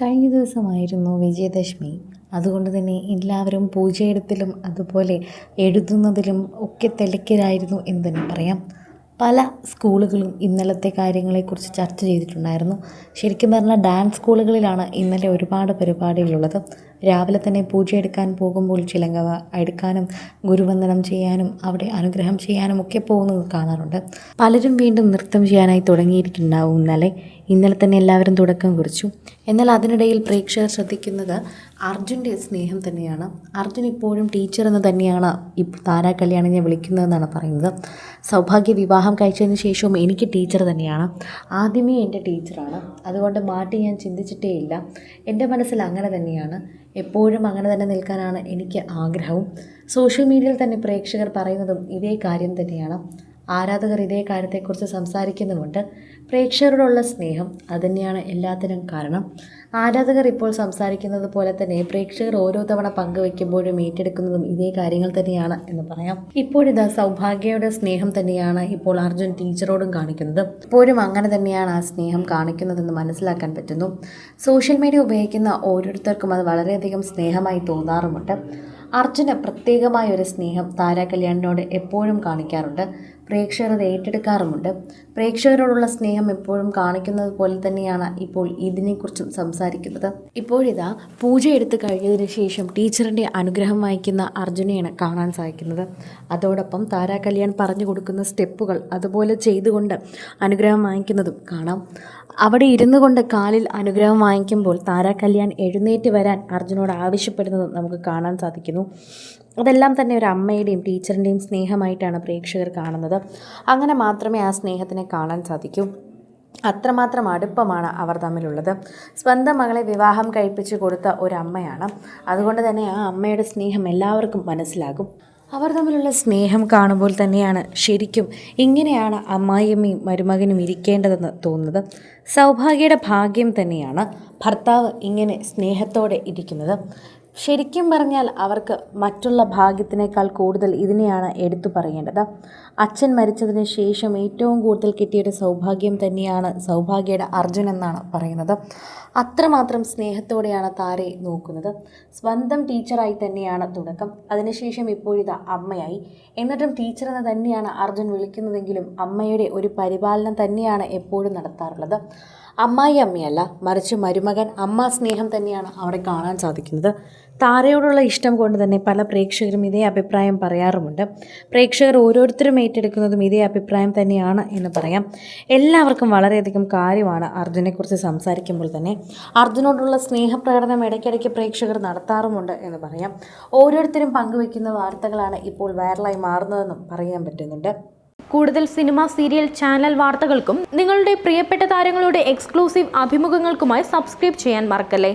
കഴിഞ്ഞ ദിവസമായിരുന്നു വിജയദശമി. അതുകൊണ്ട് തന്നെ എല്ലാവരും പൂജയിടത്തിലും അതുപോലെ എഴുതുന്നതിലും ഒക്കെ തിളക്കിലായിരുന്നു എന്ന് തന്നെ പറയാം. പല സ്കൂളുകളും ഇന്നലത്തെ കാര്യങ്ങളെക്കുറിച്ച് ചർച്ച ചെയ്തിട്ടുണ്ടായിരുന്നു. ശരിക്കും പറഞ്ഞാൽ ഡാൻസ് സ്കൂളുകളിലാണ് ഇന്നലെ ഒരുപാട് പരിപാടികളുള്ളത്. രാവിലെ തന്നെ പൂജയെടുക്കാൻ പോകുമ്പോൾ ചിലങ്കവ എടുക്കാനും ഗുരുവന്ദനം ചെയ്യാനും അവിടെ അനുഗ്രഹം ചെയ്യാനും ഒക്കെ പോകുന്നത് കാണാറുണ്ട്. പലരും വീണ്ടും നൃത്തം ചെയ്യാനായി തുടങ്ങിയിരിക്കുന്നുണ്ടാവും ഇന്നലെ. ഇന്നലെ തന്നെ എല്ലാവരും തുടക്കം കുറിച്ചു. എന്നാൽ അതിനിടയിൽ പ്രേക്ഷകർ ശ്രദ്ധിക്കുന്നത് അർജുന്റെ സ്നേഹം തന്നെയാണ്. അർജുൻ ഇപ്പോഴും ടീച്ചർ എന്ന് തന്നെയാണ് ഇപ്പോൾ താരാ കല്യാണിനെ വിളിക്കുന്നതെന്നാണ് പറയുന്നത്. സൗഭാഗ്യ വിവാഹം കഴിച്ചതിന് ശേഷവും എനിക്ക് ടീച്ചർ തന്നെയാണ്. ആദ്യമേ എന്റെ ടീച്ചറാണ്. അതുകൊണ്ട് മാറ്റി ഞാൻ ചിന്തിച്ചിട്ടേ ഇല്ല എന്റെ മനസ്സിൽ അങ്ങനെ തന്നെയാണ്. എപ്പോഴും അങ്ങനെ തന്നെ നിൽക്കാനാണ് എനിക്ക് ആഗ്രഹവും. സോഷ്യൽ മീഡിയയിൽ തന്നെ പ്രേക്ഷകർ പറയുന്നതും ഇതേ കാര്യം തന്നെയാണ്. ആരാധകർ ഇതേ കാര്യത്തെക്കുറിച്ച് സംസാരിക്കുന്നുമുണ്ട്. പ്രേക്ഷകരോടുള്ള സ്നേഹം അതുതന്നെയാണ് എല്ലാത്തിനും കാരണം. ആരാധകർ ഇപ്പോൾ സംസാരിക്കുന്നത് പോലെ തന്നെ പ്രേക്ഷകർ ഓരോ തവണ പങ്കുവയ്ക്കുമ്പോഴും ഏറ്റെടുക്കുന്നതും ഇതേ കാര്യങ്ങൾ തന്നെയാണ് എന്ന് പറയാം. ഇപ്പോഴിതാ സൗഭാഗ്യയുടെ സ്നേഹം തന്നെയാണ് ഇപ്പോൾ അർജുൻ ടീച്ചറോടും കാണിക്കുന്നത്. ഇപ്പോഴും അങ്ങനെ തന്നെയാണ് ആ സ്നേഹം കാണിക്കുന്നതെന്ന് മനസ്സിലാക്കാൻ പറ്റുന്നു. സോഷ്യൽ മീഡിയ ഉപയോഗിക്കുന്ന ഓരോരുത്തർക്കും അത് വളരെയധികം സ്നേഹമായി തോന്നാറുമുണ്ട്. അർജുന് പ്രത്യേകമായ ഒരു സ്നേഹം താരാ കല്യാണിനോട് എപ്പോഴും കാണിക്കാറുണ്ട്. പ്രേക്ഷകർ അത് ഏറ്റെടുക്കാറുമുണ്ട്. പ്രേക്ഷകരോടുള്ള സ്നേഹം എപ്പോഴും കാണിക്കുന്നത് പോലെ തന്നെയാണ് ഇപ്പോൾ ഇതിനെക്കുറിച്ചും സംസാരിക്കുന്നത്. ഇപ്പോഴിതാ പൂജ എടുത്ത് കഴിഞ്ഞതിന് ശേഷം ടീച്ചറിന്റെ അനുഗ്രഹം വായിക്കുന്ന അർജുനെയാണ് കാണാൻ സാധിക്കുന്നത്. അതോടൊപ്പം താരാ കല്യാൺ പറഞ്ഞു കൊടുക്കുന്ന സ്റ്റെപ്പുകൾ അതുപോലെ ചെയ്തുകൊണ്ട് അനുഗ്രഹം വാങ്ങിക്കുന്നതും കാണാം. അവിടെ ഇരുന്നു കൊണ്ട് കാലിൽ അനുഗ്രഹം വാങ്ങിക്കുമ്പോൾ താരാ കല്യാൺ എഴുന്നേറ്റ് വരാൻ അർജുനോട് ആവശ്യപ്പെടുന്നതും നമുക്ക് കാണാൻ സാധിക്കുന്നു. അതെല്ലാം തന്നെ ഒരു അമ്മയുടെയും ടീച്ചറിന്റെയും സ്നേഹമായിട്ടാണ് പ്രേക്ഷകർ കാണുന്നത്. അങ്ങനെ മാത്രമേ ആ സ്നേഹത്തിനെ കാണാൻ സാധിക്കൂ. അത്രമാത്രം അടുപ്പമാണ് അവർ തമ്മിലുള്ളത്. സ്വന്തം മകളെ വിവാഹം കഴിപ്പിച്ച് കൊടുത്ത ഒരമ്മയാണ്. അതുകൊണ്ട് തന്നെ ആ അമ്മയുടെ സ്നേഹം എല്ലാവർക്കും മനസ്സിലാകും. അവർ തമ്മിലുള്ള സ്നേഹം കാണുമ്പോൾ തന്നെയാണ് ശരിക്കും ഇങ്ങനെയാണ് അമ്മായിയമ്മയും മരുമകനും ഇരിക്കേണ്ടതെന്ന് തോന്നുന്നത്. സൗഭാഗ്യയുടെ ഭാഗ്യം തന്നെയാണ് ഭർത്താവ് ഇങ്ങനെ സ്നേഹത്തോടെ ഇരിക്കുന്നത്. ശരിക്കും പറഞ്ഞാൽ അവർക്ക് മറ്റുള്ള ഭാഗ്യത്തിനേക്കാൾ കൂടുതൽ ഇതിനെയാണ് എടുത്തു പറയേണ്ടത്. അച്ഛൻ മരിച്ചതിന് ശേഷം ഏറ്റവും കൂടുതൽ കിട്ടിയൊരു സൗഭാഗ്യം തന്നെയാണ് സൗഭാഗ്യയുടെ അർജുൻ എന്നാണ് പറയുന്നത്. അത്രമാത്രം സ്നേഹത്തോടെയാണ് താരെ നോക്കുന്നത്. സ്വന്തം ടീച്ചറായി തന്നെയാണ് തുടക്കം. അതിനുശേഷം ഇപ്പോഴിതാ അമ്മയായി. എന്നിട്ടും ടീച്ചർ എന്ന് തന്നെയാണ് അർജുൻ വിളിക്കുന്നതെങ്കിലും അമ്മയുടെ ഒരു പരിപാലനം തന്നെയാണ് എപ്പോഴും നടത്താറുള്ളത്. അമ്മായി അമ്മയല്ല മറിച്ച് മരുമകൻ അമ്മ സ്നേഹം തന്നെയാണ് അവിടെ കാണാൻ സാധിക്കുന്നത്. താരയോടുള്ള ഇഷ്ടം കൊണ്ട് തന്നെ പല പ്രേക്ഷകരും ഇതേ അഭിപ്രായം പറയാറുമുണ്ട്. പ്രേക്ഷകർ ഓരോരുത്തരും ഏറ്റെടുക്കുന്നതും ഇതേ അഭിപ്രായം തന്നെയാണ് എന്ന് പറയാം. എല്ലാവർക്കും വളരെയധികം കാര്യമാണ് അർജുനെക്കുറിച്ച് സംസാരിക്കുമ്പോൾ തന്നെ. അർജുനോടുള്ള സ്നേഹപ്രകടനം ഇടയ്ക്കിടയ്ക്ക് പ്രേക്ഷകർ നടത്താറുമുണ്ട് എന്ന് പറയാം. ഓരോരുത്തരും പങ്കുവയ്ക്കുന്ന വാർത്തകളാണ് ഇപ്പോൾ വൈറലായി മാറുന്നതെന്നും പറയാൻ പറ്റുന്നുണ്ട്. കൂടുതൽ സിനിമ സീരിയൽ ചാനൽ വാർത്തകൾക്കും നിങ്ങളുടെ പ്രിയപ്പെട്ട താരങ്ങളുടെ എക്സ്ക്ലൂസീവ് അഭിമുഖങ്ങൾക്കുമായി സബ്സ്ക്രൈബ് ചെയ്യാൻ മറക്കല്ലേ?